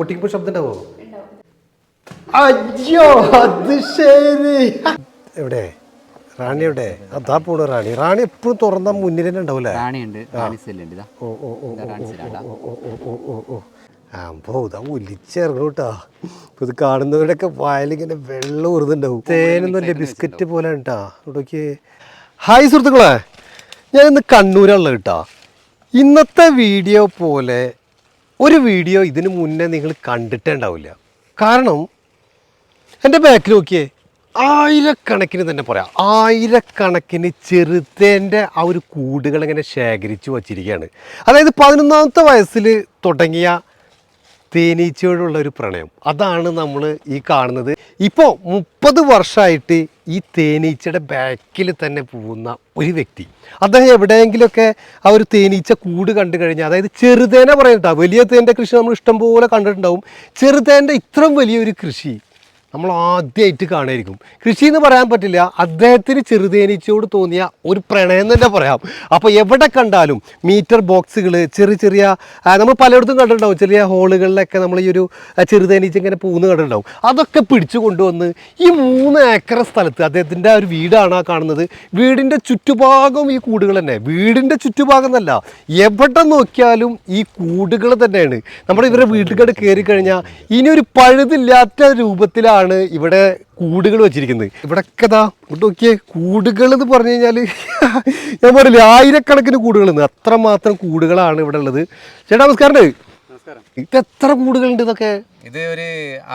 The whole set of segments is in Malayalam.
പൊട്ടിക്കുമ്പോൾ ശബ്ദം ഉണ്ടാവോ. അയ്യോ അത് ശരി. എവിടെ? റാണി എവിടെ? അതാ പോണു റാണി. റാണി എപ്പോഴും തുറന്ന മുന്നിൽ തന്നെ ഉണ്ടാവൂലേ റാണിയുണ്ട്. ഓ ഓ ഓ ഓ ഓ ഓ ഓ ഓ അമ്പോ ഇതാ ഒലിച്ചിറങ്ങും കേട്ടോ. ഇപ്പൊ ഇത് കാണുന്നവരൊക്കെ വായലിങ്ങനെ വെള്ളം ഉറുതുണ്ടാവും തേനൊന്നുമല്ലേ ബിസ്ക്കറ്റ് പോലെ കേട്ടാ. ഇവിടേക്ക്. ഹായ് സുഹൃത്തുക്കളെ. ഞാൻ ഇന്ന് കണ്ണൂരുള്ള കേട്ടാ. ഇന്നത്തെ വീഡിയോ പോലെ ഒരു വീഡിയോ ഇതിനു മുന്നേ നിങ്ങൾ കണ്ടിട്ടേ ഉണ്ടാവില്ല കാരണം എന്റെ ബാക്ക് നോക്കിയേ ആയിരക്കണക്കിന് തന്നെ പറയാം. ആയിരക്കണക്കിന് ചെറുതേന്റെ ആ ഒരു കൂടുകൾ ഇങ്ങനെ ശേഖരിച്ചു വച്ചിരിക്കുകയാണ്. അതായത് പതിനൊന്നാമത്തെ വയസ്സിൽ തുടങ്ങിയ തേനീച്ചയോടുള്ള ഒരു പ്രണയം. അതാണ് നമ്മൾ ഈ കാണുന്നത്. ഇപ്പോൾ മുപ്പത് വർഷമായിട്ട് ഈ തേനീച്ചയുടെ ബാക്കിൽ തന്നെ പോകുന്ന ഒരു വ്യക്തി. അദ്ദേഹം എവിടെയെങ്കിലുമൊക്കെ ആ ഒരു തേനീച്ച കൂട് കണ്ടു കഴിഞ്ഞാൽ അതായത് ചെറുതേനെ പറയുന്നുണ്ടാവും വലിയ തേന്റെ കൃഷി നമ്മൾ ഇഷ്ടംപോലെ കണ്ടിട്ടുണ്ടാവും. ചെറുതേന്റെ ഇത്രയും വലിയൊരു കൃഷി നമ്മൾ ആദ്യമായിട്ട് കാണായിരിക്കും കൃഷി എന്ന് പറയാൻ പറ്റില്ല അദ്ദേഹത്തിന് ചെറുതേനീച്ചയോട് തോന്നിയ ഒരു പ്രണയം തന്നെ പറയാം. അപ്പോൾ എവിടെ കണ്ടാലും മീറ്റർ ബോക്സുകൾ ചെറിയ ചെറിയ നമ്മൾ പലയിടത്തും കണ്ടിട്ടുണ്ടാവും. ചെറിയ ഹോളുകളിലൊക്കെ നമ്മൾ ഈ ഒരു ചെറുതേനീച്ച ഇങ്ങനെ പോകുന്ന കണ്ടിട്ടുണ്ടാവും. അതൊക്കെ പിടിച്ചു കൊണ്ടുവന്ന് ഈ മൂന്ന് ഏക്കർ സ്ഥലത്ത് അദ്ദേഹത്തിന്റെ ഒരു വീടാണ് ആ കാണുന്നത്. വീടിന്റെ ചുറ്റുഭാഗം ഈ കൂടുകൾ തന്നെ. വീടിന്റെ ചുറ്റുഭാഗം എന്നല്ല എവിടെ നോക്കിയാലും ഈ കൂടുകൾ തന്നെയാണ്. നമ്മുടെ ഇവരുടെ വീട്ടിൽ കയറി കഴിഞ്ഞാൽ ഇനി ഒരു പഴുതില്ലാത്ത രൂപത്തിലാണ് ഇവിടെ കൂടുകൾ വെച്ചിരിക്കുന്നത്. ഇവിടൊക്കെ ദാ ഇവിടെ നോക്കിയേ കൂടുകൾ എന്ന് പറഞ്ഞു കഴിഞ്ഞാൽ ഞാൻ പറയില്ലേ ആയിരക്കണക്കിന് കൂടുകളുണ്ട് അത്രമാത്രം കൂടുകളാണ് ഇവിടെ ഉള്ളത്. ചേട്ടാ നമസ്കാരം. ഇത് എത്ര കൂടുകളുണ്ട് ഇതൊക്കെ? ഇത് ഒരു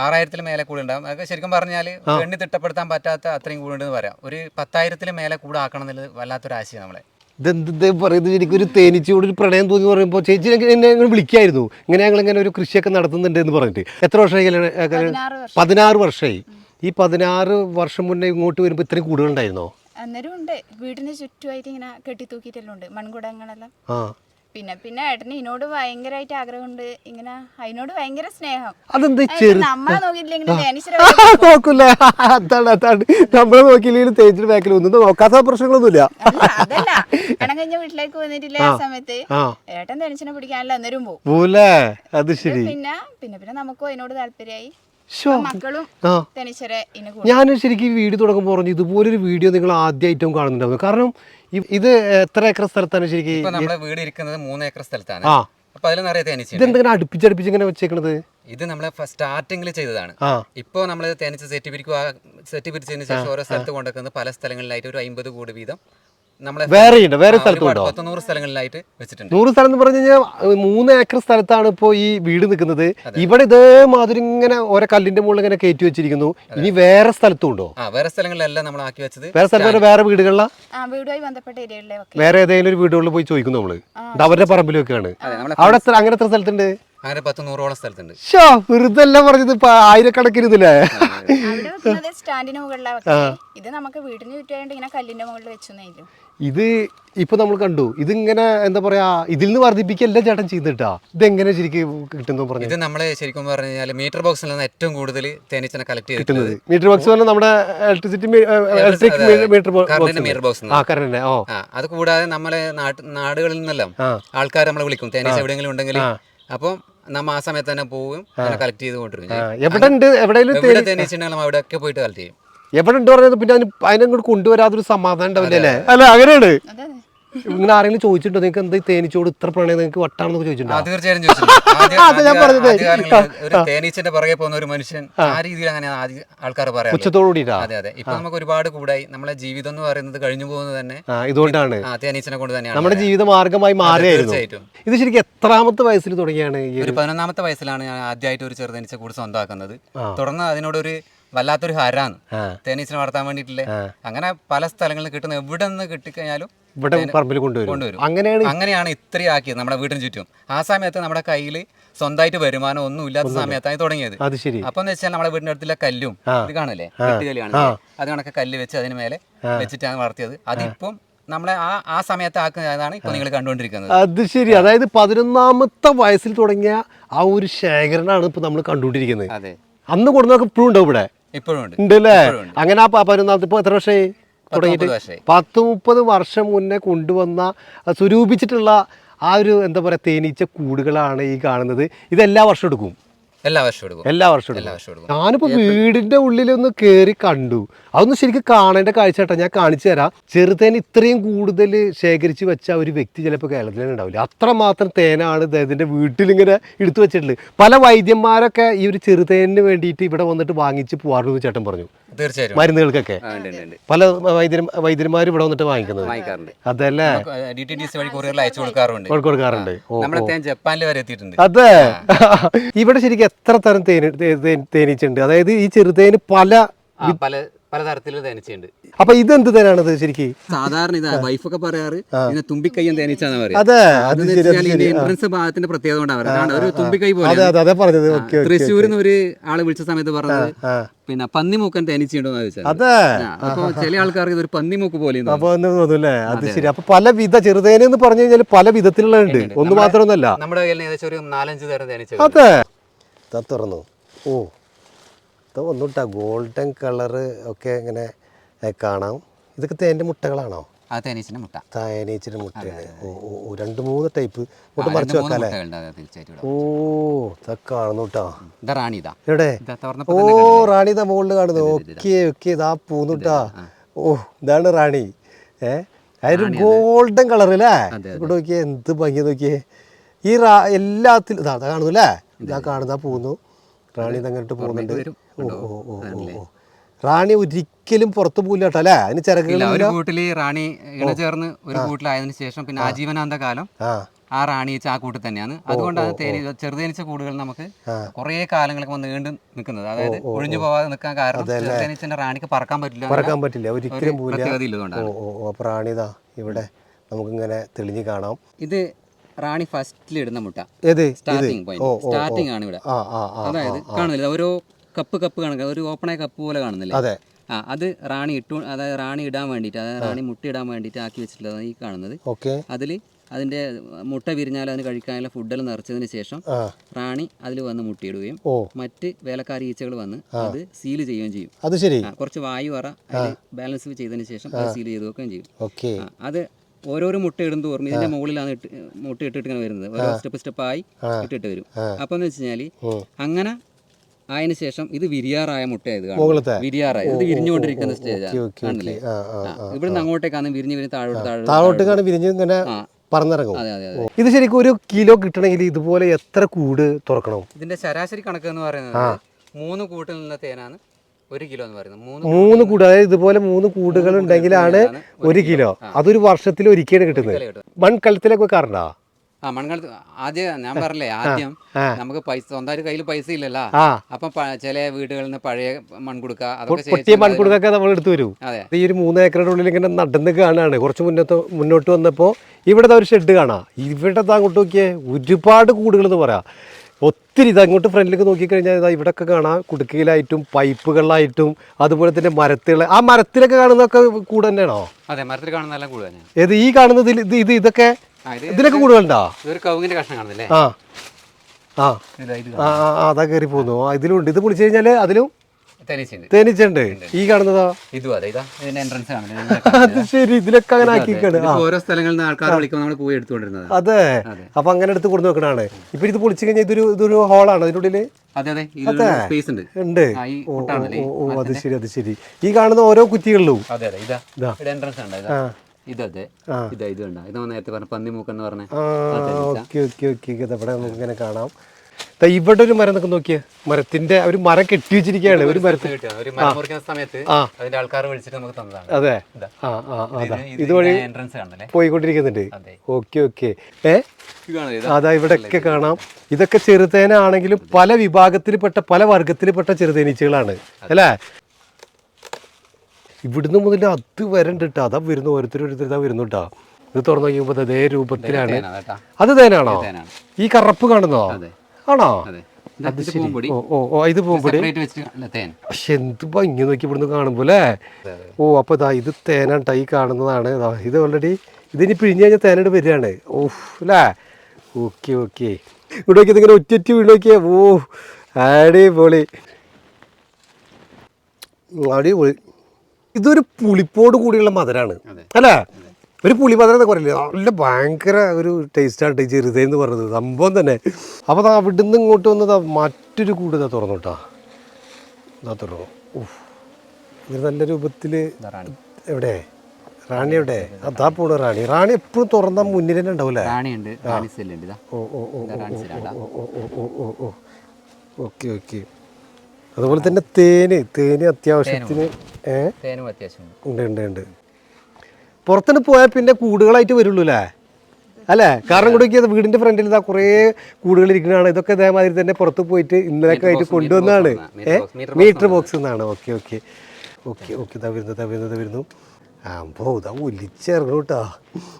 ആറായിരത്തിൽ മേലെ കൂടെ ഉണ്ടാവും അതൊക്കെ ശരിക്കും പറഞ്ഞാൽ എണ്ണി തിട്ടപ്പെടുത്താൻ പറ്റാത്ത അത്രയും കൂടുണ്ടെന്ന് പറയാം. ഒരു പത്തായിരത്തിൽ മേലെ കൂടാക്കണം എന്നുള്ളത് വല്ലാത്തൊരു ആശയം നമ്മളെ. ഇതെന്ത് പറയുന്നത്? എനിക്കൊരു തേനീച്ചയോട് ഒരു പ്രണയം തോന്നി പറയുമ്പോൾ ചേച്ചി എന്നെ അങ്ങനെ ഇങ്ങനെ വിളിക്കായിരുന്നു. ഇങ്ങനെ ഞങ്ങൾ ഇങ്ങനെ ഒരു കൃഷിയൊക്കെ നടത്തുന്നുണ്ട് എന്ന് പറഞ്ഞിട്ട്. എത്ര വർഷമായി കല്യാണം പതിനാറ് വർഷമായി. ഈ പതിനാറ് വർഷം മുന്നേ ഇങ്ങോട്ട് വരുമ്പോൾ ഇത്രയും കൂടുതലുണ്ടായിരുന്നോ? അന്നേരം ഉണ്ട്. വീടിന് ചുറ്റുമായിട്ട് ഇങ്ങനെ കെട്ടിത്തൂക്കിയിട്ടെല്ലാം ഉണ്ട്. മൺകുടങ്ങളെല്ലാം. പിന്നെ പിന്നെ ഏട്ടന് ഇതിനോട് ഭയങ്കരമായിട്ട് ആഗ്രഹമുണ്ട്. ഇങ്ങനെ അതിനോട് ഭയങ്കര സ്നേഹം. അതെന്താ നമ്മളെ നോക്കിയില്ലെങ്കിൽ തേനീശ്വര നോക്കൂല? അതാണ് അതാണ്. നമ്മളെ നോക്കിയില്ലെങ്കിൽ തേച്ചിട്ട് ബാക്കിൽ ഒന്നും നോക്കാത്ത പ്രശ്നങ്ങളൊന്നുമില്ല. അതല്ല. കണം കഴിഞ്ഞ വീട്ടിലേക്ക് വന്നിട്ടില്ല ആ സമയത്ത്? ഏട്ടൻ തേനീച്ചനെ പിടിക്കാനല്ല അന്നേരം പോകും അത് ശരി. പിന്നെ പിന്നെ പിന്നെ നമുക്കും അതിനോട് താല്പര്യമായി. മക്കളും ആ തേനീശ്വര ഇനെ കൂടും. ഞാൻ ശരിക്കും ഈ വീഡിയോ തുടങ്ങുമ്പോൾ പറഞ്ഞു ഇതുപോലൊരു വീഡിയോ നിങ്ങൾ ആദ്യമായിട്ടും കാണുന്നുണ്ടാവും കാരണം ഇത് എത്ര ഏക്കർ സ്ഥലത്താണ് ശരിക്കും നമ്മുടെ വീട് ഇരിക്കുന്നത് മൂന്ന് ഏക്കർ സ്ഥലത്താണ്. ആ. അപ്പൊ അതിൽ നിറയെ തേനീച്ച ഇതെന്തെങ്കിലും അടുപ്പിച്ചടുപ്പിച്ച് ഇങ്ങനെ വെച്ചേക്കണത്? ഇത് നമ്മളെ സ്റ്റാർട്ടിങ്ങിൽ ചെയ്തതാണ്. ഇപ്പോ ഇപ്പോൾ നമ്മൾ തേനീച്ച സെറ്റ് പിരിക്കുക സെറ്റ് പിരിച്ചതിന് ശേഷം ഓരോ സ്ഥലത്ത് കൊണ്ടുവെക്കുന്നത് പല സ്ഥലങ്ങളിലായിട്ട് ഒരു അമ്പത് കോടി വീതം വേറെ ഉണ്ട് വേറെ സ്ഥലത്തുണ്ടോ സ്ഥലത്തും നൂറ് സ്ഥലങ്ങളിലായിട്ട് വെച്ചിട്ടുണ്ട്. നൂറ് സ്ഥലം എന്ന് പറഞ്ഞു കഴിഞ്ഞാൽ മൂന്ന് ഏക്കർ സ്ഥലത്താണ് ഇപ്പോ ഈ വീട് നിൽക്കുന്നത്. ഇവിടെ ഇതേമാതിരി ഇങ്ങനെ ഓരോ കല്ലിന്റെ മുകളിൽ ഇങ്ങനെ കയറ്റി വെച്ചിരിക്കുന്നു. ഇനി വേറെ സ്ഥലത്തും ഉണ്ടോ? ആ വേറെ സ്ഥലങ്ങളിലെല്ലാം നമ്മൾ ആക്കി വെച്ചത് വേറെ സ്ഥലത്ത് വേറെ വീടുകളിലാ? ആ വീടുമായി ബന്ധപ്പെട്ട ഏരിയകളിലൊക്കെ വേറെ ഏതെങ്കിലും ഒരു വീടുകളിൽ പോയി ചോദിക്കുന്നു നമ്മൾ. അവരുടെ പറമ്പിലൊക്കെയാണ്. അവിടെ അങ്ങനെ എത്ര സ്ഥലത്തുണ്ട്? അങ്ങനെ പത്ത് നൂറോളം സ്ഥലത്തുണ്ട്. ഷോ വെറുതെ അല്ല പറഞ്ഞത് ഇപ്പൊ ആയിരക്കണക്കിന് ഇതില്ലേ സ്റ്റാൻഡിന് മുകളിലാണ് ഇത് നമുക്ക് വീടിന് ചുറ്റുമായിട്ട് ഇങ്ങനെ കല്ലിന്റെ മുകളിൽ വെച്ചു ഇത് ഇപ്പൊ നമ്മൾ കണ്ടു. ഇതിങ്ങനെ എന്താ പറയാ ഇതിൽ നിന്ന് വർദ്ധിപ്പിക്കല്ല ചേട്ടൻ ചെയ്തിട്ടാ? ഇതെങ്ങനെ ശരിക്കും കിട്ടുന്നു പറഞ്ഞു. ഇത് നമ്മൾ ശരിക്കും പറഞ്ഞു കഴിഞ്ഞാൽ മീറ്റർ ബോക്സിൽ നിന്ന് ഏറ്റവും കൂടുതൽ തേനീച്ചനെ കളക്ട് ചെയ്തിട്ടുണ്ട് ചെയ്തിട്ടുള്ളത് മീറ്റർ ബോക്സ് പറഞ്ഞാൽ നമ്മുടെ electricity electric meter meter box ആ കറണ്ട് ഓ. ആ അത് കൂടാതെ നമ്മളെ നാടുകളിൽ നിന്നെല്ലാം. ആൾക്കാർ നമ്മളെ വിളിക്കും. തേനീച്ച എവിടെയെങ്കിലും ഉണ്ടെങ്കിൽ അപ്പം നമ്മ ആ സമയത്ത് തന്നെ പോവും കളക്ട് ചെയ്ത് കൊണ്ടുവരും. ആ, എവിടെ തേനീച്ച ഉണ്ടെങ്കിലും അവിടെ ഒക്കെ പോയിട്ട് കളക്ട് ചെയ്യും. എവിടെ ഉണ്ട് പറഞ്ഞത്? പിന്നെ അതിന് അതിനങ്ങോട്ട് കൊണ്ടുവരാതൊരു സമാധാനം ഉണ്ടാവില്ല അല്ല? അങ്ങനെയാണ്. ഇങ്ങനെ ആരെങ്കിലും ചോദിച്ചിട്ടുണ്ടോ? നിങ്ങൾക്ക് എന്താ തേനീച്ചോട് ഇത്ര പ്രണയം നിങ്ങൾക്ക് വട്ടാണെന്നൊക്കെ ചോദിച്ചിട്ടുണ്ടോ? തീർച്ചയായും ചോദിച്ചിട്ടുണ്ട്. ആദ്യം- അതാ ഞാൻ പറഞ്ഞത്. ഒരു തേനീച്ചന്റെ പുറകെ പോകുന്ന ഒരു മനുഷ്യൻ ആ. രീതിയിൽ അങ്ങനെ ആൾക്കാർ പറയാം ഉച്ചത്തോടുകൂടി അതെ അതെ. ഇപ്പൊ നമുക്ക് ഒരുപാട് കൂടായി. നമ്മളെ ജീവിതം എന്ന് പറയുന്നത് കഴിഞ്ഞു പോകുന്നത് തന്നെ ആ ഇതുകൊണ്ടാണ്. ആ തേനീച്ചനെ കൊണ്ട് തന്നെയാണ്. നമ്മുടെ ജീവിത മാർഗമായി മാറിയായിരുന്നു ഇത് ശരിക്കും എത്രാമത്തെ വയസ്സിൽ തുടങ്ങിയാണ് ഈ ഒരു പതിനൊന്നാമത്തെ വയസ്സിലാണ് ഞാൻ ആദ്യമായിട്ട് ഒരു ചെറുതേനീച്ച കൂടി സ്വന്തമാക്കുന്നത്. തുടർന്ന് അതിനോടൊരു വല്ലാത്തൊരു ഹരാണ്. ആ. തേനീച്ചനെ വളർത്താൻ വേണ്ടിയിട്ടില്ലേ? അങ്ങനെ പല സ്ഥലങ്ങളിൽ കിട്ടുന്ന എവിടെ നിന്ന് കിട്ടിക്കഴിഞ്ഞാലും ഇവിടെ പറമ്പിൽ കൊണ്ടുവരും. അങ്ങനെയാണ് അങ്ങനെയാണ് ഇത്രയും ആക്കിയത് നമ്മുടെ വീടിന് ചുറ്റും. ആ സമയത്ത് നമ്മുടെ കയ്യിൽ സ്വന്തമായിട്ട് വരുമാനം ഒന്നും ഇല്ലാത്ത സമയത്താണ് തുടങ്ങിയത്. അത് ശരി. അപ്പൊ എന്ന് വെച്ചാൽ നമ്മുടെ വീടിന്റെ അടുത്തുള്ള കല്ലും ഇത് കാണല്ലേ കല്ലാണ് അത് കണക്കെ കല്ല് വെച്ച് അതിന് മേലെ വെച്ചിട്ടാണ് വളർത്തിയത്. അതിപ്പം നമ്മളെ ആ ആ സമയത്ത് ആക്കുന്നതാണ് ഇപ്പൊ നിങ്ങൾ കണ്ടുകൊണ്ടിരിക്കുന്നത്. അത് ശരി. അതായത് പതിനൊന്നാമത്തെ വയസ്സിൽ തുടങ്ങിയ ആ ഒരു ശേഖരണമാണ് ഇപ്പൊ നമ്മൾ കണ്ടുകൊണ്ടിരിക്കുന്നത്. അന്ന് കൊടുന്നൊക്കെ ഇപ്പോഴും ഉണ്ടാവും ഇവിടെ? ഇപ്പോഴും ഉണ്ട്. അല്ലേ അങ്ങനെ ആ പതിനൊന്നാമത്തെ ഇപ്പൊ എത്ര വർഷമായി തുടങ്ങിയിട്ട് പത്ത് മുപ്പത് വർഷം മുന്നേ കൊണ്ടുവന്ന സ്വരൂപിച്ചിട്ടുള്ള ആ ഒരു എന്താ പറയുക തേനീച്ച കൂടുകളാണ് ഈ കാണുന്നത്. ഇത് എല്ലാ വർഷം എടുക്കും. എല്ലാ വർഷവും എടുക്കും. എല്ലാ വർഷവും എടുക്കും. വർഷവും ഞാനിപ്പോ വീടിന്റെ ഉള്ളിലൊന്ന് കേറി കണ്ടു. അതൊന്ന് ശരിക്കും കാണേണ്ട കാഴ്ച കേട്ടോ. ഞാൻ കാണിച്ചു തരാം. ചെറുതേൻ ഇത്രയും കൂടുതൽ ശേഖരിച്ച് വെച്ച ഒരു വ്യക്തി ചിലപ്പോൾ കേരളത്തിൽ തന്നെ ഉണ്ടാവില്ല. അത്രമാത്രം തേനാണ് ഇദ്ദേഹത്തിന്റെ വീട്ടിലിങ്ങനെ എടുത്തു വെച്ചിട്ടുള്ളത്. പല വൈദ്യന്മാരൊക്കെ ഈ ഒരു ചെറുതേനിന് വേണ്ടിയിട്ട് ഇവിടെ വന്നിട്ട് വാങ്ങിച്ച് പോകാറുണ്ടെന്ന് ചേട്ടൻ പറഞ്ഞു. തീർച്ചയായും മരുന്നുകൾക്കൊക്കെ. പല വൈദ്യ വൈദ്യന്മാർ ഇവിടെ വന്നിട്ട് വാങ്ങിക്കുന്നത്. അതല്ലേ? കൊടുക്കാറുണ്ട്. ജപ്പാനിൽ വരെ എത്തിയിട്ടുണ്ട്. അതെ. ഇവിടെ ശരിക്കും എത്ര തരം തേനീച്ചുണ്ട് അതായത് ഈ ചെറുതേന് പല പല പലതരത്തിലുള്ള തേനീച്ചയുണ്ട്. അപ്പൊ ഇതെന്ത് തേനാണത് ശരിക്കും? സാധാരണ ഇതാ വൈഫൊക്കെ പറയാറ് ഇതിനെ തുമ്പിക്കയ്യൻ തേനീച്ചാന്ന് പറയാം എൻട്രൻസ് ഭാഗത്തിന്റെ പ്രത്യേകത കൊണ്ടാണ് അതാണ് ഒരു തുമ്പിക്കൈ പോലെ അതെ അതെ പറഞ്ഞത്. ഓക്കെ തൃശ്ശൂരിൽ നിന്ന് ഒരു ആൾ വിളിച്ച സമയത്ത് പറഞ്ഞത് പിന്നെ പന്നിമൂക്കൻ തേനീച്ചയുണ്ടോ ചോദിച്ചത് അതെ. അപ്പൊ ചില ആൾക്കാർക്ക് ഇതൊരു പന്നിമൂക്ക് പോലെ അപ്പൊ തോന്നുന്നല്ലേ അത് ശരി. അപ്പൊ പല വിധ ചെറുതേന എന്ന് പറഞ്ഞു കഴിഞ്ഞാൽ പല വിധത്തിലുള്ള ഉണ്ട് ഒന്ന് മാത്രമൊന്നല്ല നമ്മുടെ കയ്യിൽ ഏകദേശം ഒരു നാലഞ്ച് തരം തേനീച്ച അതെ. തുറന്നു. ഓ. ഇത് ഒന്നുട്ടാ. ഗോൾഡൻ കളറ് ഒക്കെ ഇങ്ങനെ കാണാം. ഇതൊക്കെ തേന്റെ മുട്ടകളാണോ? ആ തേനീച്ചിന്റെ മുട്ട. തേനീച്ചിന്റെ മുട്ടയാണ്. ഓ രണ്ട് മൂന്ന് ടൈപ്പ്. മുട്ട മറിച്ചു വെക്കാല്ലേ. ഓ ഇതൊക്കെ കാണുന്നു കേട്ടോ ഇതാ റാണി ഇതാ. എവിടെ? ഓ റാണി ഇതാ മുകളിൽ കാണുന്നു ഓക്കെ ഓക്കെ ഇതാ പൂന്നുട്ടാ. ഓ ഇതാണ് റാണി. ഏ അതൊരു ഗോൾഡൻ കളർ അല്ലേ? ഇവിടെ നോക്കിയേ എന്ത് ഭംഗി നോക്കിയേ. ഈ റാ എല്ലാത്തിലും ഇതാ കാണുന്നു അല്ലേ? ഇതാ കാണുന്നതാ പോകുന്നു റാണി ഇതങ്ങോട്ട് പോകുന്നുണ്ട്. റാണി ഒരിക്കലും പുറത്തു പോകില്ല കേട്ടോ അല്ലേ? അതിന് ഒരു റാണി ഇണചേർന്ന് ഒരു കൂട്ടിലായതിനു ശേഷം പിന്നെ ആജീവനാന്ത കാലം ആ. റാണി റാണിയച്ച ആ കൂട്ടിൽ തന്നെയാണ്. അതുകൊണ്ടാണ് തേനി ചെറുതേനീച്ച കൂടുകൾ നമുക്ക് കുറേ കാലങ്ങളൊക്കെ വന്ന് നീണ്ടു നിൽക്കുന്നത്. അതായത് ഒഴിഞ്ഞു പോവാതെ നിൽക്കാൻ കാരണം ചെറുതേനീച്ചന്റെ റാണിക്ക് പറക്കാൻ പറ്റില്ല പറക്കാൻ പറ്റില്ല ഒരിക്കലും പോകില്ല ഓ ഓ ഓ. അപ്പോൾ റാണി ഇതാ ഇവിടെ നമുക്കിങ്ങനെ തെളിഞ്ഞു കാണാം. ഇത് റാണി ഫസ്റ്റിൽ ഇടുന്ന മുട്ട. ഏത്? സ്റ്റാർട്ടിങ് പോയിന്റ് സ്റ്റാർട്ടിംഗ് ആണ് ഇവിടെ. അതായത് കാണുന്നില്ല? ഓരോ കപ്പ് കപ്പ് കണക്ക് ഒരു ഓപ്പണായ കപ്പ് പോലെ കാണുന്നില്ലേ? അതെ. ആ അത് റാണി ഇട്ടു അതായത് റാണി ഇടാൻ വേണ്ടിയിട്ട് അതായത് റാണി മുട്ട ഇടാൻ വേണ്ടിയിട്ട് ആക്കി വെച്ചിട്ടുള്ളതാണ് ഈ കാണുന്നത്. ഓക്കെ. അതിൽ അതിന്റെ മുട്ട വിരിഞ്ഞാൽ അതിന് കഴിക്കാനുള്ള ഫുഡെല്ലാം നിറച്ചതിന് ശേഷം റാണി അതിൽ വന്ന് മുട്ടയിടുകയും മറ്റ് വേലക്കാരി ഈച്ചകൾ വന്ന് അത് സീൽ ചെയ്യുകയും ചെയ്യും. അത് ശരി. കുറച്ച് വായു അറ ബാലൻസ് ചെയ്തതിന് ശേഷം അത് സീൽ ചെയ്ത് വെക്കുകയും ചെയ്യും. ഓക്കെ. അത് ഓരോരോ മുട്ട ഇടും തോറും ഇതിന്റെ മുകളിലാണ് ഇട്ട് മുട്ട ഇട്ടിട്ട് ഇങ്ങനെ വരുന്നത്. ഓരോ സ്റ്റെപ്പ് സ്റ്റെപ്പായി ഇട്ടിട്ട് വരും. അപ്പൊ എന്ന് വെച്ച് കഴിഞ്ഞാൽ അങ്ങനെ ആയതിനു ശേഷം ഇത് വിരിയാറായ മുട്ടയായത് വിരിയാറായ. ഇത് വിരിഞ്ഞുകൊണ്ടിരിക്കുന്ന സ്റ്റേജാണ് ഇവിടെ കാണില്ലേ ഇവിടുന്ന് അങ്ങോട്ടേക്കാണ് വിരിഞ്ഞ് വിരിഞ്ഞ് താഴോട്ട് വിരിഞ്ഞ് ഇങ്ങനെ. പറന്നിറങ്ങും. ഇത് ശരിക്കും ഒരു കിലോ കിട്ടണമെങ്കിൽ ഇതുപോലെ എത്ര കൂട് തുറക്കണം? ഇതിന്റെ ശരാശരി കണക്ക് എന്ന് പറയുന്നത് മൂന്ന് കൂട്ടിൽ നിന്ന തേനാണ് ഒരു കിലോ എന്ന് പറയുന്നത്. മൂന്ന് കൂട് അതായത് ഇതുപോലെ മൂന്ന് കൂടുകൾ ഉണ്ടെങ്കിലാണ് ഒരു കിലോ. അതൊരു വർഷത്തിൽ ഒരിക്കലും കിട്ടുന്നത്. മൺ മൺകലത്തിലൊക്കെ വെക്കാറുണ്ടോ ആ മൺകാലത്ത് ആദ്യം ഞാൻ പറഞ്ഞില്ലേ ആദ്യം നമുക്ക് പൈസ സ്വന്തമായിട്ട് കയ്യിൽ പൈസ ഇല്ലല്ലോ. അപ്പൊ ചില വീടുകളിൽ നിന്ന് പഴയ മൺകുടുക്ക അതൊക്കെ മൺകുടുക്കൊക്കെ നമ്മൾ എടുത്തു വരും. ഈ ഒരു മൂന്ന് ഏക്കറുടെ ഉള്ളിൽ ഇങ്ങനെ നടന്ന് കാണാണ്. കുറച്ച് മുന്നോട്ട് മുന്നോട്ട് വന്നപ്പോൾ ഇവിടെ ഒരു ഷെഡ് കാണാ. ഇവിടെ അങ്ങോട്ട് നോക്കിയേ ഒരുപാട് കൂടുകൾ എന്ന് പറയാം. ഒത്തിരി ഇത് അങ്ങോട്ട് ഫ്രണ്ടിലേക്ക് നോക്കിക്കഴിഞ്ഞാൽ ഇതാ ഇവിടെയൊക്കെ കാണാം. കുടുക്കയിലായിട്ടും പൈപ്പുകളിലായിട്ടും അതുപോലെ തന്നെ മരത്തുകൾ. ആ മരത്തിലൊക്കെ കാണുന്നതൊക്കെ കൂടെ തന്നെയാണോ? അതെ മരത്തിൽ കൂടുതൽ തന്നെയാണ്. ഏത് ഈ കാണുന്നതിൽ ഇത് ഇത് ഇതൊക്കെ ഇതിലൊക്കെ കൂടുതലുണ്ടോ? ഇതൊരു കവുങ്ങിന്റെ കഷ്ണം കാണുന്നില്ലേ? ആ. ആ. ആ അതാ കയറി പോകുന്നു. ഇതിലുണ്ട്. ഇത് പൊളിച്ചു കഴിഞ്ഞാൽ അതിലും തേനീച്ചുണ്ട് ഈ കാണുന്നതോ? അത് ശരി. ഇതിലൊക്കെ അങ്ങനെ ആക്കിക്കാണ് ആ. ഓരോ സ്ഥലങ്ങളിൽ നിന്ന് ആൾക്കാർ വിളിക്കുമ്പോൾ നമ്മൾ പോയി എടുത്തുകൊണ്ടിരുന്നത്. അതെ. അപ്പൊ അങ്ങനെ എടുത്ത് കൊണ്ടു വെക്കണാണ് ഇപ്പൊ ഇത് പൊളിച്ചു കഴിഞ്ഞാൽ ഇതൊരു ഇതൊരു ഹോളാണ് അതിന്റെ ഉള്ളിൽ അതെ അതെ. ഇത് സ്പേസ് ഉണ്ട്. ഉണ്ട്. ആ, ഈ ഓ, അത് ശരി അത് ശരി. ഈ കാണുന്ന ഓരോ കുറ്റികളിലും. ഇതാ. ഇതതെ. ഇതാ ഇത് കണ്ട? ഇത് നേരത്തെ പറഞ്ഞ പന്നിമൂക്ക് എന്ന് പറഞ്ഞ ഓക്കെ ഓക്കെ ഓക്കെ ഇവിടെ നമുക്ക് ഇങ്ങനെ കാണാം. ഇവിടെ ഒരു മരം നിൽക്കുന്ന നോക്കിയേ. മരത്തിന്റെ ഒരു മരം കെട്ടി വെച്ചിരിക്കുകയാണ്. ഒരു മരത്തിൽ കിട്ടിയത്. ഒരു മരം മുറിക്കുന്ന സമയത്ത് അതിന്റെ ആൾക്കാർ വിളിച്ചിട്ട് നമുക്ക് തന്നതാണ്. അതെ. ആ ആ അതാ. ഇതുവഴി എൻട്രൻസ് പോയിക്കൊണ്ടിരിക്കുന്നുണ്ട്. Okay okay. ഏ. അതാ ഇവിടെയൊക്കെ കാണാം. ഇതൊക്കെ ചെറുതേനാണെങ്കിലും പല വിഭാഗത്തിൽപ്പെട്ട പല വർഗത്തിൽപ്പെട്ട ചെറുതേനീച്ചകളാണ്. അല്ലേ? ഇവിടുന്ന് മുതൽ അത് വരണ്ട് കേട്ടോ അതാ വരുന്നു ഇതാ വരുന്നു കേട്ടോ ഇത് തുറന്നു നോക്കിയപ്പോൾ അതേ രൂപത്തിലാണ്. അത് തേനാണോ? ഈ കറുപ്പ് കാണുന്നോ? അതെ. ആണോ? അതെ. പൂമ്പൊടി. ഓ ഓ ഓ ഇത് തേൻ. പക്ഷെ എന്ത് ഭംഗി നോക്കി ഇവിടുന്ന് കാണുമ്പോൾ അല്ലേ? ഓ അപ്പോൾ ഇതാ ഇത് തേനാണ് ഈ കാണുന്നതാണ്. ഇതാ ഇത് ഓൾറെഡി ഇതിനി പിഴിഞ്ഞ് കഴിഞ്ഞാൽ തേനോട് വരികയാണ്. ഓഹ് അല്ലേ? Okay okay. ഇവിടെ നോക്കി ഇതിങ്ങനെ ഒറ്റ വീട് നോക്കിയേ. ഓ അടിപൊളി. അടിപൊളി. ഇതൊരു പുളിപ്പോട് കൂടിയുള്ള മധുരമാണ് അല്ല? ഒരു പുളിമധുരം എന്നൊക്കെ പറയില്ലേ? നല്ല ഭയങ്കര ഒരു ടേസ്റ്റാണ് ചെറുതേ എന്ന് പറഞ്ഞത്. സംഭവം തന്നെ. അപ്പോൾ അത് അവിടുന്ന് ഇങ്ങോട്ട് വന്നത് മറ്റൊരു കൂട് ഇതാ തുറന്നു കേട്ടോ ഇതാ തുറന്നു. ഉഫ്. ഇത് നല്ല രൂപത്തിൽ എവിടെ? റാണി എവിടെ? അതാ പോണു റാണി. റാണി. എപ്പോഴും തുറന്ന മുന്നിൽ തന്നെ ഉണ്ടാവില്ലേ? Okay okay. അതുപോലെ തന്നെ തേന്. തേന് അത്യാവശ്യത്തിന് തേനും അത്യാവശ്യം ഉണ്ട്. ഉണ്ട് ഉണ്ട് പുറത്തുനിന്ന് പോയാൽ പിന്നെ കൂടുകളായിട്ട് വരുള്ളൂ അല്ലേ? അല്ലേ കാരണം കൂടെ വീടിന്റെ ഫ്രണ്ടിൽ ഇതാ കുറേ കൂടുകൾ ഇരിക്കുന്നതാണ്. ഇതൊക്കെ ഇതേമാതിരി തന്നെ പുറത്ത് പോയിട്ട് ഇന്നലൊക്കെ ആയിട്ട് കൊണ്ടുവന്നാണ്. മീറ്റർ ബോക്സ് എന്നാണ്. Okay okay. Okay okay. ഇതാ വരുന്നു ഇതാ വരുന്നു ഇതാ വരുന്നു. ആ പോ ഇതാ ഒലിച്ചിറങ്ങും കേട്ടോ.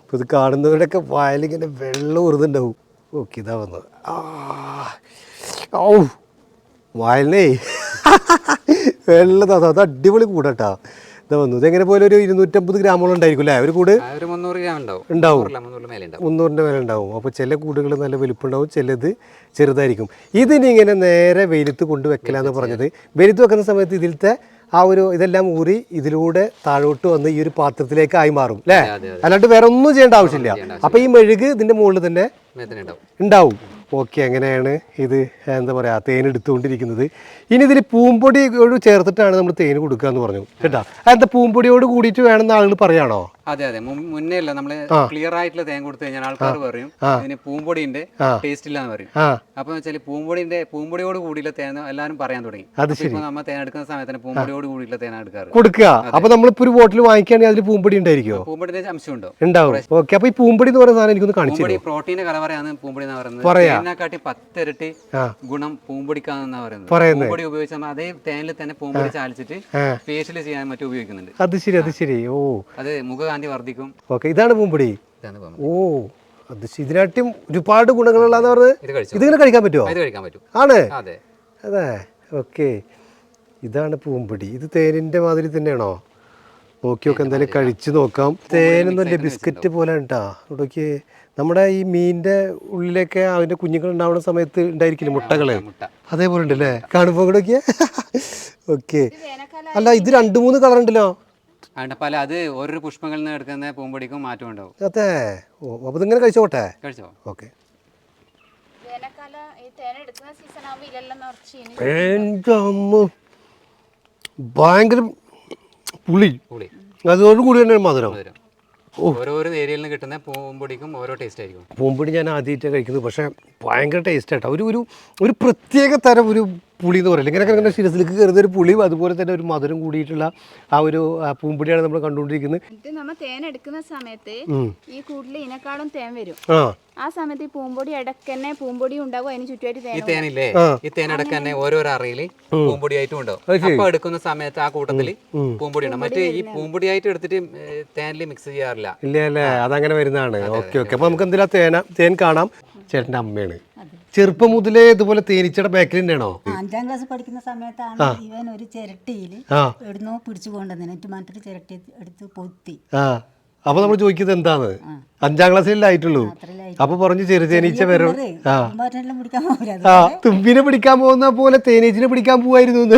ഇപ്പോൾ ഇത് കാണുന്നവരുടെയൊക്കെ വയലിങ്ങനെ വെള്ളം ഉറുന്നുണ്ടാവും ഓക്കെ ഇതാ വന്നത്. ആ ഔ. വയലിനേ. വെള്ളം അത് അത് അടിപൊളി കൂടട്ടാ. ഇതാ വന്നു. ഇതെങ്ങനെ പോലെ ഒരു ഇരുന്നൂറ്റമ്പത് ഗ്രാമോളം ഉണ്ടായിരിക്കും അല്ലേ ഒരു കൂട്? ഒരു മുന്നൂറ് ഗ്രാം ഉണ്ടാവും. ഉണ്ടാവും. മേലെ ഉണ്ടാവും. മുന്നൂറിന്റെ മേലെ ഉണ്ടാവും. അപ്പോൾ ചില കൂടുകൾ നല്ല വലുപ്പുണ്ടാവും ചിലത് ചെറുതായിരിക്കും. ഇതിനി ഇങ്ങനെ നേരെ വെയിലത്ത് കൊണ്ട് വെക്കലാന്ന് പറഞ്ഞത്. വെയിലത്ത് വെക്കുന്ന സമയത്ത് ഇതിലത്തെ ആ ഒരു ഇതെല്ലാം ഊറി ഇതിലൂടെ താഴോട്ട് വന്ന് ഈ ഒരു പാത്രത്തിലേക്ക് ആയി മാറും അല്ലേ അല്ലാണ്ട് വേറെ ഒന്നും ചെയ്യേണ്ട ആവശ്യമില്ല. അപ്പോൾ ഈ മെഴുക് ഇതിന്റെ മുകളിൽ തന്നെ ഉണ്ടാവും. ഓക്കെ അങ്ങനെയാണ് ഇത് എന്താ പറയുക തേൻ എടുത്തുകൊണ്ടിരിക്കുന്നത്. ഇനി ഇതിൽ പൂമ്പൊടി ഒരു ചേർത്തിട്ടാണ് നമ്മൾ തേൻ കൊടുക്കുക എന്ന് പറഞ്ഞു. കേട്ടോ? എന്താ പൂമ്പൊടിയോട് കൂടിയിട്ട് വേണമെന്ന് ആളുകൾ പറയാണോ? അതെ അതെ. മുന്നേ അല്ല നമ്മൾ ക്ലിയർ ആയിട്ടുള്ള തേൻ കൊടുത്തു കഴിഞ്ഞാൽ ആൾക്കാർ പറയും ഇതിന് പൂമ്പൊടിന്റെ ടേസ്റ്റ് ഇല്ലാന്ന് പറയും. അപ്പൊ വെച്ചാൽ പൂമ്പൊടിന്റെ പൂമ്പൊടിയോട് കൂടിയുള്ള തേൻ എല്ലാവരും പറയാൻ തുടങ്ങി. അത് ശരി. ഇപ്പൊ നമ്മ തേൻ എടുക്കുന്ന സമയത്ത് പൂമ്പൊടിയോട് കൂടിയുള്ള തേൻ എടുക്കാറ്. കൊടുക്കുക. അപ്പൊ നമ്മളിപ്പോ ഒരു ബോട്ടിൽ വാങ്ങിക്കുകയാണെങ്കിൽ അതിൽ പൂമ്പൊടി ഉണ്ടായിരിക്കും പൂമ്പൊടിന്റെ അംശം ഉണ്ടോ? ഉണ്ടാവും. ഓക്കെ. അപ്പൊ ഈ പൂമ്പൊടി എന്ന് പറയുന്ന സാധനം എനിക്കൊന്ന് കാണിച്ചു പ്രോട്ടീന്റെ കലവറയാണ് പൂമ്പൊടി എന്ന് പറയുന്നത്. പറയാ. തേനിനെക്കാട്ടി പത്തിരട്ടി ഗുണം പൂമ്പൊടിക്കാന്നാ പറയുന്നത്. പൂമ്പൊടി ഉപയോഗിച്ച അതേ തേനിൽ തന്നെ പൂമ്പൊടി ചാലിച്ചിട്ട് ഫേഷ്യൽ ചെയ്യാൻ മറ്റും ഉപയോഗിക്കുന്നുണ്ട്. അത് ശരി അത് ശരി. ഓ. അത് മുഖകാന്തി വർദ്ധിക്കും. ഓക്കെ ഇതാണ് പൂമ്പൊടി? ഓ അത് ഇതിനാട്ടും ഒരുപാട് ഗുണങ്ങളുള്ളതെന്ന് പറഞ്ഞത് ഇതിങ്ങനെ കഴിക്കാൻ പറ്റുമോ ഇത് കഴിക്കാൻ പറ്റും. ആണ്? അതെ. അതെ. ഓക്കെ. ഇതാണ് പൂമ്പൊടി. ഇത് തേനിന്റെ മാതിരി തന്നെയാണോ? നോക്കി നോക്കാം എന്തായാലും കഴിച്ചു നോക്കാം. തേനൊന്നും ബിസ്ക്കറ്റ് പോലെ കേട്ടാ നോക്കി നമ്മുടെ ഈ മീനിന്റെ ഉള്ളിലൊക്കെ അതിന്റെ കുഞ്ഞുങ്ങൾ ഉണ്ടാവുന്ന സമയത്ത് ഉണ്ടായിരിക്കില്ല മുട്ടകൾ? അതേപോലെ ഉണ്ടല്ലേ കാണുമ്പോ കാണുമ്പോൾ കൂടെ ഓക്കെ അല്ല ഇത് രണ്ട് മൂന്ന് കളർ ഉണ്ടല്ലോ പല അത് ഓരോ പുഷ്പങ്ങളിൽ നിന്ന് എടുക്കുന്ന പൂമ്പൊടിക്കും മാറ്റം ഉണ്ടാവും. അതെ. ഓ അപ്പൊ ഇതിങ്ങനെ കഴിച്ചോട്ടെ കഴിച്ചോ. ഓക്കെ. ഭയങ്കര പുളി. പുളി. അതോടുകൂടി തന്നെ മധുരം. മധുരം. ഓരോരോ ഏരിയയിൽ നിന്ന് കിട്ടുന്ന പൂമ്പൊടിക്കും ഓരോ ടേസ്റ്റ് ആയിരിക്കും. പൂമ്പൊടി ഞാൻ ആദ്യമായിട്ടാണ് കഴിക്കുന്നത്. പക്ഷേ ഭയങ്കര ടേസ്റ്റ് ആട്ടോ. ഒരു ഒരു ഒരു പ്രത്യേക തരം ഒരു പുളി എന്ന് പറയില്ല? ഇങ്ങനെ ഇങ്ങനെ ശിരസിലേക്ക് കയറുന്ന ഒരു പുളിയും അതുപോലെ തന്നെ ഒരു മധുരം കൂടിയിട്ടുള്ള ആ ഒരു പൂമ്പടിയാണ് നമ്മൾ കണ്ടുകൊണ്ടിരിക്കുന്നത്. ഇത് നമ്മൾ തേൻ എടുക്കുന്ന സമയത്ത് ഈ കൂട്ടിൽ ഇനക്കാളും തേൻ വരും. ആ. സമയത്ത് ഈ പൂമ്പൊടി ഇടയ്ക്ക് തന്നെ പൂമ്പൊടി ഉണ്ടാവും അതിന് ചുറ്റുമായിട്ട് ഈ തേൻ തേനില്ലേ ഈ തേൻ തന്നെ ഓരോരോ അറയിൽ പൂമ്പൊടിയായിട്ടും ഉണ്ടാവും. അപ്പൊ എടുക്കുന്ന സമയത്ത് ആ കൂട്ടത്തിൽ പൂമ്പൊടി ഉണ്ടാവും. മറ്റേ ഈ പൂമ്പൊടിയായിട്ട് എടുത്തിട്ട് തേനിൽ മിക്സ് ചെയ്യാറില്ല. ഇല്ല അല്ലേ അതങ്ങനെ വരുന്നതാണ്. Okay okay. അപ്പൊ നമുക്ക് എന്തെങ്കിലും തേന തേൻ കാണാം. ചേട്ടന്റെ അമ്മയാണ്. ചെറുപ്പം മുതലേ ഇതുപോലെ തേനീച്ചയുടെ ബേക്കറി തന്നെയാണോ? അഞ്ചാം ക്ലാസ് പഠിക്കുന്ന സമയത്താണ് ഇവൻ ഒരു ചിരട്ടിയിൽ എടുന്നോ എവിടുന്നോ പിടിച്ചു കൊണ്ടുവന്നിട്ട് മറ്റൊരു ചിരട്ടി എടുത്ത് പൊത്തി. അപ്പോൾ നമ്മൾ ചോദിക്കുന്നത് എന്താണ്? അഞ്ചാം ക്ലാസ്സിലല്ലേ ആയിട്ടുള്ളൂ. അപ്പോൾ പറഞ്ഞു ചെറു തേനീച്ച വരും ആ. തുമ്പിനെ പിടിക്കാൻ പോകുന്ന പോലെ തേനീച്ചിനെ പിടിക്കാൻ പോവായിരുന്നു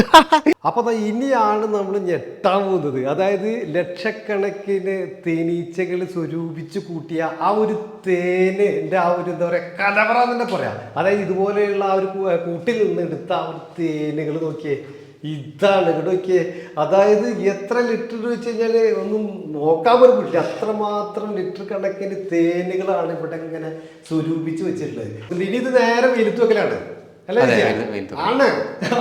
അപ്പോൾ അപ്പൊ ഇനിയാണ് നമ്മൾ ഞെട്ടാൻ പോകുന്നത്. അതായത് ലക്ഷക്കണക്കിന് തേനീച്ചകൾ സ്വരൂപിച്ച് കൂട്ടിയ ആ ഒരു തേനിന്റെ ആ ഒരു എന്താ പറയാ കലവറ എന്ന് തന്നെ പറയാം. അതായത് ഇതുപോലെയുള്ള ആ ഒരു കൂട്ടിൽ നിന്ന് എടുത്ത ആ ഒരു തേനുകൾ നോക്കിയേ ഇതാണ് ഇവിടെ നോക്കിയേ. അതായത് എത്ര ലിറ്റർ വെച്ച് കഴിഞ്ഞാൽ ഒന്നും നോക്കാൻ പോലും പറ്റില്ല. അത്രമാത്രം ലിറ്റർ കണക്കിന് തേനുകളാണ് ഇവിടെ ഇങ്ങനെ സ്വരൂപിച്ച് വെച്ചിട്ടുള്ളത്. ഇനി ഇത് നേരെ വെയിലത്ത് വെക്കലാണ്. ആണ്.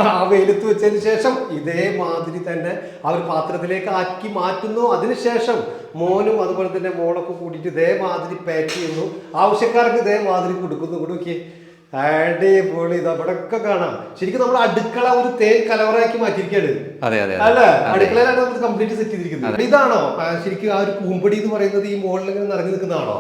ആ വെയിലത്ത് വെച്ചതിന് ശേഷം ഇതേമാതിരി തന്നെ ആ ഒരു പാത്രത്തിലേക്ക് ആക്കി മാറ്റുന്നു. അതിനുശേഷം മോനും അതുപോലെ തന്നെ മോളൊക്കെ കൂടിയിട്ട് ഇതേമാതിരി പാക്ക് ചെയ്യുന്നു. ആവശ്യക്കാർക്ക് ഇതേമാതിരി കൊടുക്കുന്നു. കൂടെ നോക്കിയേ. അടിപൊളി. ഇത് അവിടെയൊക്കെ കാണാം. ശരിക്കും നമ്മൾ അടുക്കള ഒരു തേൻ കലവറയാക്കി മാറ്റിയിരിക്കുകയാണ് അതെ അതെ അല്ല? അടുക്കളയിലാണ് നമ്മൾ കംപ്ലീറ്റ് സെറ്റ് ചെയ്തിരിക്കുന്നത്. ഇതാണോ? ശരിക്കും ആ ഒരു പൂമ്പടി എന്ന് പറയുന്നത് ഈ മുകളിൽ ഇങ്ങനെ നിറഞ്ഞു നിൽക്കുന്നതാണോ?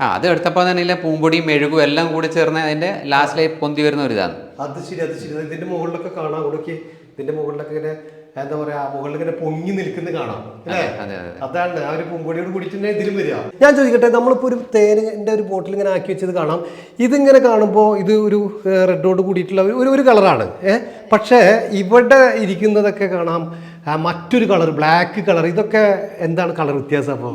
ആ അത് എടുത്തപ്പോൾ തന്നെ പൂമ്പൊടിയും മെഴുകും എല്ലാം കൂടി ചേർന്ന് അതിന്റെ ലാസ്റ്റിലേക്ക് പൊന്തി വരുന്ന ഒരു ഇതാണ്. അത് ശരി അത് ശരി. ഇതിന്റെ മുകളിലൊക്കെ കാണാം. അവിടെയൊക്കെ ഇതിന്റെ മുകളിലൊക്കെ ഇങ്ങനെ എന്താ പറയാ മുകളിൽ ഇങ്ങനെ പൊങ്ങി നിൽക്കുന്നത് കാണാം അല്ലേ? അതെ അതെ അതാണ് ആ ഒരു പൂങ്കൊടിയോട് കൂടിയിട്ട് ഇതിലും വരിക. ഞാൻ ചോദിക്കട്ടെ നമ്മളിപ്പോൾ ഒരു തേനിന്റെ ഒരു ബോട്ടിൽ ഇങ്ങനെ ആക്കി വെച്ചത് കാണാം. ഇതിങ്ങനെ കാണുമ്പോൾ ഇത് ഒരു റെഡോട് കൂടിയിട്ടുള്ള ഒരു ഒരു കളറാണ് ഏഹ് പക്ഷേ ഇവിടെ ഇരിക്കുന്നതൊക്കെ കാണാം മറ്റൊരു കളർ ബ്ലാക്ക് കളർ. ഇതൊക്കെ എന്താണ് കളർ വ്യത്യാസം അപ്പോൾ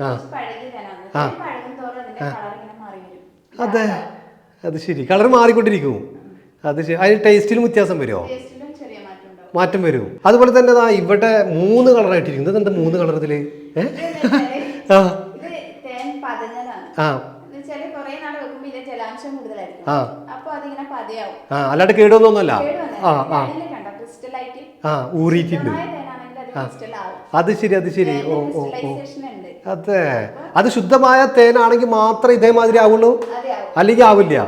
ആ. ആ. അതിന് പഴകുന്തോറും അതിന്റെ കളർ ഇങ്ങനെ മാറി വരും. അതെ. അത് ശരി. കളർ മാറിക്കൊണ്ടിരിക്കും. അത് ശരി. അതിന് ടേസ്റ്റിലും വ്യത്യാസം വരുമോ? മാറ്റം വരുമോ വരും. അതുപോലെ തന്നെ ദാ ഇവിടെ മൂന്ന് കളറായിട്ടിരിക്കും ഇതെന്താ മൂന്ന് കളർ ഇതിൽ? ഏ? ആ. ആ. ഇതിൽ ആ. ആ അല്ലാണ്ട് കേടുവന്നൊന്നുമല്ല. ആ ആ. ആ ഊറിയിട്ടുണ്ട്. അത് ശരി അത് ശരി. ഓ ഓ ഓ. അതെ. അത് ശുദ്ധമായ തേനാണെങ്കിൽ മാത്രം ഇതേമാതിരി ആവുള്ളൂ? അല്ലെങ്കിൽ ആവില്ല.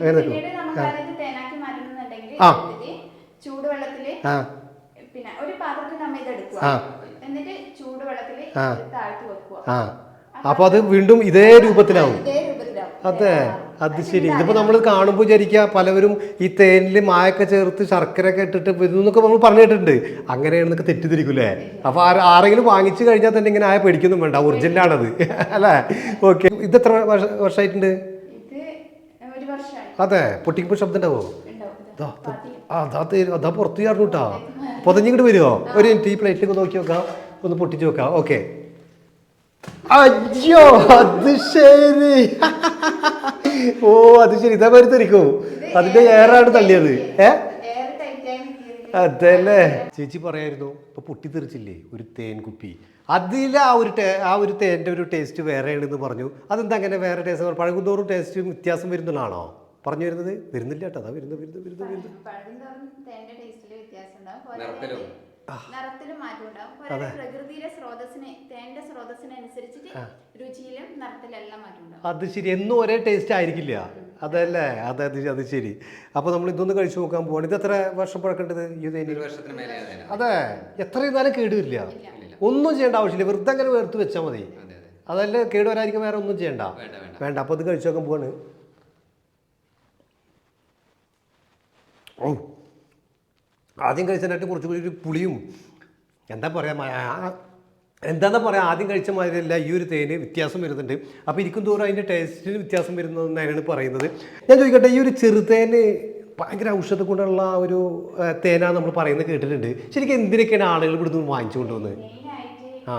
അങ്ങനെ ആ. പിന്നെ ഒരു പാത്രത്തിൽ നമ്മൾ ഇത് എടുക്കുക. എന്നിട്ട് ചൂടുവെള്ളത്തിൽ താഴ്ത്തി വെക്കുക. ആ. അപ്പൊ അത് വീണ്ടും ഇതേ രൂപത്തിലാവും. അതെ. അത് ശരി. ഇതിപ്പോ നമ്മൾ കാണുമ്പോൾ വിചാരിക്കുക പലവരും ഈ തേനിൽ മായൊക്കെ ചേർത്ത് ശർക്കര ഒക്കെ ഇട്ടിട്ട് ഇതെന്നൊക്കെ നമ്മൾ പറഞ്ഞിട്ടുണ്ട് അങ്ങനെയാണെന്നൊക്കെ തെറ്റിദ്ധരിക്കൂലേ അപ്പൊ ആരെങ്കിലും വാങ്ങിച്ചു കഴിഞ്ഞാൽ തന്നെ ഇങ്ങനെ ആയ പേടിക്കൊന്നും വേണ്ട. ഒറിജിനലാണത്. അല്ലേ? ഓക്കെ. ഇത് എത്ര വർഷ- വർഷമായിട്ടുണ്ട് അതെ. പൊട്ടിക്കുമ്പോൾ ശബ്ദം ഉണ്ടാവോ? ആ, അതാ തേ- അതാ പുറത്ത് ചാടുന്നു കേട്ടാ പൊതഞ്ഞിങ്ങോട്ട് വരുമോ ഒരു മിനിറ്റ് ഈ പ്ലേറ്റിലേക്ക് നോക്കി നോക്കാം. ഒന്ന് പൊട്ടിച്ച് നോക്കാം. ഓക്കെ. അയ്യോ അത് ശരി. ഓ അത് ശരി. ഇതാ പേര് തെറിക്കും അതിന്റെ ഏറാണ് തള്ളിയത്. ഏ? അതല്ലേ. ചേച്ചി പറയായിരുന്നു ഇപ്പൊ പൊട്ടിത്തെറിച്ചില്ലേ ഒരു തേൻ കുപ്പി അതിലെ ആ ഒരു ആ ഒരു തേന്റെ ഒരു ടേസ്റ്റ് വേറെയാണെന്ന് പറഞ്ഞു. അതെന്താ അങ്ങനെ വേറെ ടേസ്റ്റ് പഴകുന്തോറും ടേസ്റ്റും വ്യത്യാസം വരുന്നതാണോ പറഞ്ഞു വരുന്നത്? വരുന്നില്ല കേട്ടോ. അതാ വരുന്നത് വരുന്നത് വരുന്നത് വരുന്നത്. നിറത്തിലും. മാറ്റം ഉണ്ടാവും. പ്രകൃതിയിലെ സ്രോതസ്സിന് തേന്റെ സ്രോതസ്സിനനുസരിച്ചിട്ട് രുചിയിലും നിറത്തിലെല്ലാം മാറ്റം അത് ശരി. എന്നും ഒരേ ടേസ്റ്റ് ആയിരിക്കില്ല. അതല്ലേ? അതെ അത് അത് ശരി. അപ്പോൾ നമ്മൾ ഇതൊന്ന് കഴിച്ചു നോക്കാൻ പോവാണ്. ഇത് എത്ര വർഷം പഴക്കേണ്ടത്? ഈ തേനി? അതെ. എത്ര നേരം കേടുവരില്ല. ഒന്നും ചെയ്യേണ്ട ആവശ്യമില്ല. വെറുതെ അങ്ങനെ വേർത്ത് വെച്ചാൽ മതി. അതെ അതെ. അതല്ല? കേട് വരാതിരിക്കും വേറെ ഒന്നും ചെയ്യണ്ട. വേണ്ട വേണ്ട. വേണ്ട. അപ്പോൾ ഇത് കഴിച്ചു നോക്കാൻ പോവാണ്. ആദ്യം കഴിച്ചതിനായിട്ട് കുറച്ചുകൂടി ഒരു പുളിയും. എന്താ പറയുക എന്താണെന്ന് പറയാം ആദ്യം കഴിച്ച മാതിരിയല്ല ഈ ഒരു തേന് വ്യത്യാസം വരുന്നുണ്ട്. അപ്പോൾ ഇരിക്കും തോറും അതിന്റെ ടേസ്റ്റിന് വ്യത്യാസം വരുന്നതെന്നാണ് പറയുന്നത്. ഞാൻ ചോദിക്കട്ടെ ഈ ഒരു ചെറുതേന് ഭയങ്കര ഔഷധ ഗുണമുള്ള ഒരു തേനാ തേനാണ് നമ്മൾ പറയുന്നത് കേട്ടിട്ടുണ്ട്. ശരിക്കും എന്തിനൊക്കെയാണ് ആളുകൾ ഇവിടുന്ന് വാങ്ങിച്ചു കൊണ്ടുവന്നത്? ആ.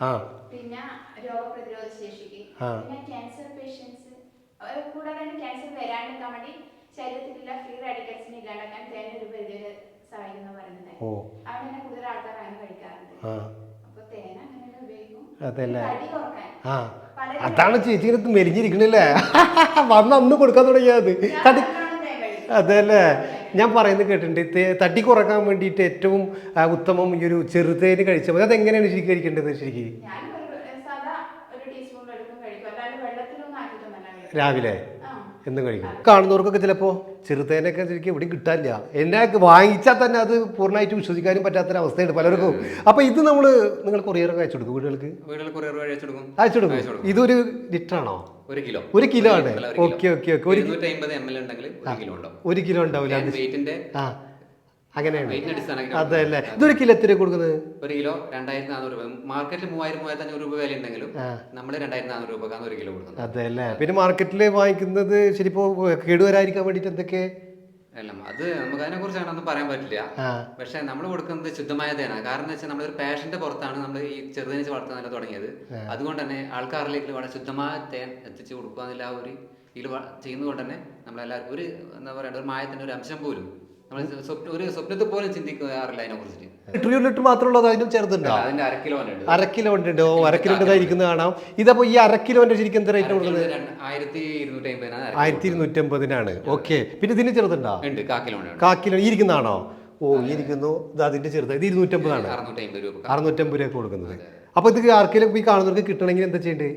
ആ. പിന്നെ രോഗപ്രതിരോധ ശേഷിക്ക് ആ. പിന്നെ ക്യാൻസർ പേഷ്യൻസ് കൂടാതെ ക്യാൻസർ വരാണ്ടിരിക്കാൻ വേണ്ടി ശരീരത്തിലുള്ള ഫ്രീ റാഡിക്കൽസിനെ ഇല്ലാണ്ടാക്കാൻ തേൻ ഒരു പരിധിവരെ സഹായിക്കുന്ന പറയുന്നത് ഓ. അവിടെ തന്നെ കൂടുതൽ ആൾക്കാർ അങ്ങനെ കഴിക്കാറുണ്ട് അപ്പൊ തേൻ അങ്ങനെ ഉപയോഗിക്കും. അതല്ലേ? തടി കുറയ്ക്കാൻ. ആ. അതാണ് ചേച്ചി ഇങ്ങനെ വന്ന അന്ന് കൊടുക്കാൻ തുടങ്ങിയത്. തടി അതല്ലേ? ഞാൻ പറയുന്നത് കേട്ടിട്ടുണ്ട്. തേ- തടി കുറയ്ക്കാൻ വേണ്ടിയിട്ട് ഏറ്റവും ഉത്തമം ഈ ഒരു ചെറുതേന് കഴിച്ചാൽ മതി. അതെങ്ങനെയാണ് ശരിക്കും കഴിക്കേണ്ടത് ശരിക്കും? രാവിലെ? എന്നും കഴിക്കും. കാണുന്നവർക്കൊക്കെ ചിലപ്പോൾ ചെറുതേനൊക്കെ ശരിക്കും എവിടെയും കിട്ടാനില്ല. എന്നെ വാങ്ങിച്ചാൽ തന്നെ അത് പൂർണമായിട്ട് വിശ്വസിക്കാനും പറ്റാത്തൊരവസ്ഥയുണ്ട് പലർക്കും. അപ്പോൾ ഇത് നമ്മൾ നിങ്ങൾ കൊറിയറൊക്കെ അയച്ചു കൊടുക്കും വീടുകൾക്ക്? വീടുകളിൽ കൊറിയർ വഴി അയച്ചു കൊടുക്കും അയച്ചു കൊടുക്കും ഇതൊരു ലിറ്ററാണോ? ഒരു കിലോ. ഒരു കിലോ ആണ്? ഒരു കിലോ. Okay okay okay. ഒരു കിലോ ഉണ്ടാവില്ല. വെയിറ്റിന്റെ അങ്ങനെയാണ്. അതെ അല്ലേ ഇതൊരു കിലോ എത്ര കൊടുക്കുന്നത്? ഒരു കിലോ രണ്ടായിരത്തി നാനൂറ് രൂപ മാർക്കറ്റിൽ മൂവായിരം മൂവായിരത്തി അഞ്ഞൂറ് രൂപ വില ഉണ്ടെങ്കിലും നമ്മൾ രണ്ടായിരത്തി നാനൂറ് രൂപക്കാണ് ഒരു കിലോ കൊടുക്കുന്നത്. അതെ അല്ലേ പിന്നെ മാർക്കറ്റിൽ വാങ്ങിക്കുന്നത് ശരിപ്പോ കേടുവരായിരിക്കാൻ വേണ്ടിയിട്ട് എന്തൊക്കെ? അല്ല അത് നമുക്ക് അതിനെ ഒന്നും പറയാൻ പറ്റില്ല. പക്ഷെ നമ്മൾ കൊടുക്കുന്നത് ശുദ്ധമായ തേനാണ് കാരണം വെച്ചാൽ നമ്മളൊരു പാഷന്റെ പുറത്താണ് നമ്മൾ ഈ ചെറുതേനീച്ച വളർത്തുന്നതിനെ തുടങ്ങിയത്. അതുകൊണ്ട് തന്നെ ആൾക്കാരിലേക്ക് വളരെ ശുദ്ധമായ തേൻ എത്തിച്ചു കൊടുക്കുക എന്നുള്ള ആ ഒരു ഇതിൽ ചെയ്യുന്നതുകൊണ്ട് തന്നെ നമ്മളെല്ലാവർക്കും ഒരു എന്താ പറയുക ഒരു മായത്തിന്റെ ഒരു അംശം പോലും നമ്മൾ ഒരു സ്വപ്നത്തെ പോലും ചിന്തിക്കാറില്ല അതിനെ കുറിച്ചിട്ട്. ഒരു ലിറ്റർ മാത്രമുള്ളത് അതിനും ചേർത്തുണ്ടോ അതിന്റെ അര കിലോ ഉണ്ട് അര കിലോ ഉണ്ട് ഓ അര കിലോ ഇരിക്കുന്നത് കാണാം. ഇതപ്പോ ഈ അര കിലോന്റെ ശരിക്കും എന്ത് റേറ്റ് കൊടുക്കുന്നത് ആയിരത്തി ഇരുന്നൂറ്റി ആയിരത്തി ഇരുന്നൂറ്റി ഓക്കെ. പിന്നെ ഇതിന് ചെറുതുണ്ടോ. ഉണ്ട് കാ കിലോ ഉണ്ട് കാ കിലോ ഈ ഇരിക്കുന്നതാണോ? ഓ ഇരിക്കുന്നു. ഇത് അതിന്റെ ചെറുത്. ഇത് ഇരുന്നൂറ്റമ്പതാണ്. അറുന്നൂറ്റമ്പത് രൂപ കൊടുക്കുന്നത്. അപ്പൊ ഇത് ആർക്കെങ്കിലും ഈ കാണുന്നവർക്ക് കിട്ടണമെങ്കിൽ എന്താ ചെയ്യേണ്ടത്?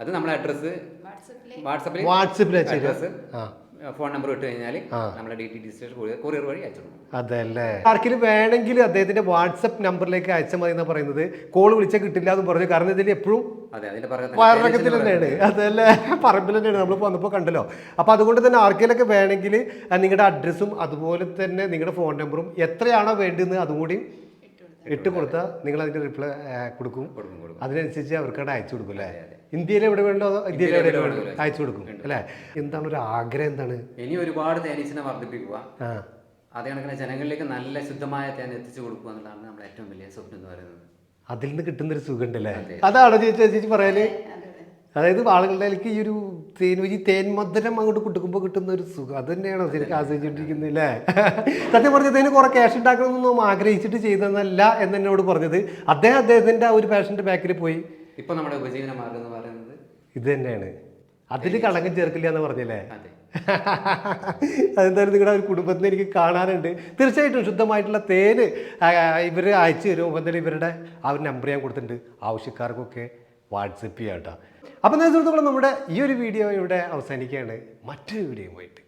അത് നമ്മുടെ അഡ്രസ് വാട്സപ്പിൽ വാട്സപ്പിൽ വാട്സപ്പിൽ അയച്ചു ആ. ഫോൺ നമ്പർ ഇട്ട് കഴിഞ്ഞാൽ നമ്മുടെ ഡി ടി കൊറിയർ വഴി അയച്ചു അതല്ലേ. ആർക്കെങ്കിലും വേണമെങ്കിൽ അദ്ദേഹത്തിന്റെ വാട്സപ്പ് നമ്പറിലേക്ക് അയച്ചാൽ മതി എന്നാ പറയുന്നത്. കോൾ വിളിച്ചാൽ കിട്ടില്ല എന്ന് പറഞ്ഞു. കാരണം ഇതിൽ എപ്പോഴും വയറിളക്കത്തിൽ തന്നെയാണ് അതല്ലേ. പറമ്പിൽ തന്നെയാണ്. നമ്മൾ വന്നപ്പോൾ കണ്ടല്ലോ. അപ്പോൾ അതുകൊണ്ട് തന്നെ ആർക്കെങ്കിലൊക്കെ വേണമെങ്കിൽ നിങ്ങളുടെ അഡ്രസ്സും അതുപോലെ തന്നെ നിങ്ങളുടെ ഫോൺ നമ്പറും എത്രയാണോ വേണ്ടതെന്ന് അതും കൂടി ഇട്ട് കൊടുത്താൽ നിങ്ങൾ അതിന്റെ റിപ്ലൈ കൊടുക്കും. കൊടുക്കും കൊടുക്കും. അതിനനുസരിച്ച് അവർക്കവിടെ അയച്ചു കൊടുക്കും അല്ലേ? ഇന്ത്യയിൽ എവിടെ വേണ്ടോ ഇന്ത്യയിലെ ഇന്ത്യയിൽ എവിടെ വേണ്ടോ അയച്ചു കൊടുക്കും അല്ലേ? എന്താണ് ഒരു ആഗ്രഹം എന്താണ്? ഇനി ഒരുപാട് തേനീസിനെ വർദ്ധിപ്പിക്കുക. അതേ കണക്കിന് ജനങ്ങളിലേക്ക് നല്ല ശുദ്ധമായ തേൻ എത്തിച്ചു കൊടുക്കുക എന്നുള്ളതാണ് നമ്മുടെ ഏറ്റവും വലിയ സ്വപ്നം എന്ന് പറയുന്നത്. അതിൽ നിന്ന് കിട്ടുന്നൊരു സുഖം ഉണ്ടല്ലേ? അതാണോ ചേച്ചി ചേച്ചി പറയാൽ? അതായത് ആളുകളുടെ ഈ ഒരു തേൻ ഈ തേൻ മധുരം അങ്ങോട്ട് കുട്ടുക്കുമ്പോൾ കിട്ടുന്ന ഒരു സുഖം. അത് തന്നെയാണോ ശരിക്കും ആസ്വദിച്ചുകൊണ്ടിരിക്കുന്നത് അല്ലേ? സത്യം പറഞ്ഞതിന് കുറെ ക്യാഷ് ഉണ്ടാക്കണമെന്നൊന്നും ആഗ്രഹിച്ചിട്ട് ചെയ്തതെന്നല്ല എന്ന് എന്നോട് പറഞ്ഞത്. അദ്ദേഹം അദ്ദേഹത്തിന്റെ ആ ഒരു പാഷന്റെ ബാക്കിൽ പോയി. ഇപ്പൊ നമ്മുടെ ഉപജീവന മാർഗം എന്ന് പറയുന്നത്? ഇത് തന്നെയാണ്. അതിൽ കളങ്കം ചേർക്കില്ല എന്ന് പറഞ്ഞല്ലേ? അതെ. അതെന്തായാലും നിങ്ങളുടെ ഒരു കുടുംബത്തിന് എനിക്ക് കാണാനുണ്ട്. തീർച്ചയായിട്ടും ശുദ്ധമായിട്ടുള്ള തേന് ഇവർ അയച്ചു തരും. എന്തായാലും ഇവരുടെ ആ ഒരു നമ്പർ ഞാൻ കൊടുത്തിട്ടുണ്ട്. ആവശ്യക്കാർക്കൊക്കെ വാട്സപ്പ് ചെയ്യാം കേട്ടോ. അപ്പം സുഹൃത്തുക്കളെ നമ്മുടെ ഈ ഒരു വീഡിയോ ഇവിടെ അവസാനിക്കുകയാണ്. മറ്റൊരു വീഡിയോയുമായിട്ട്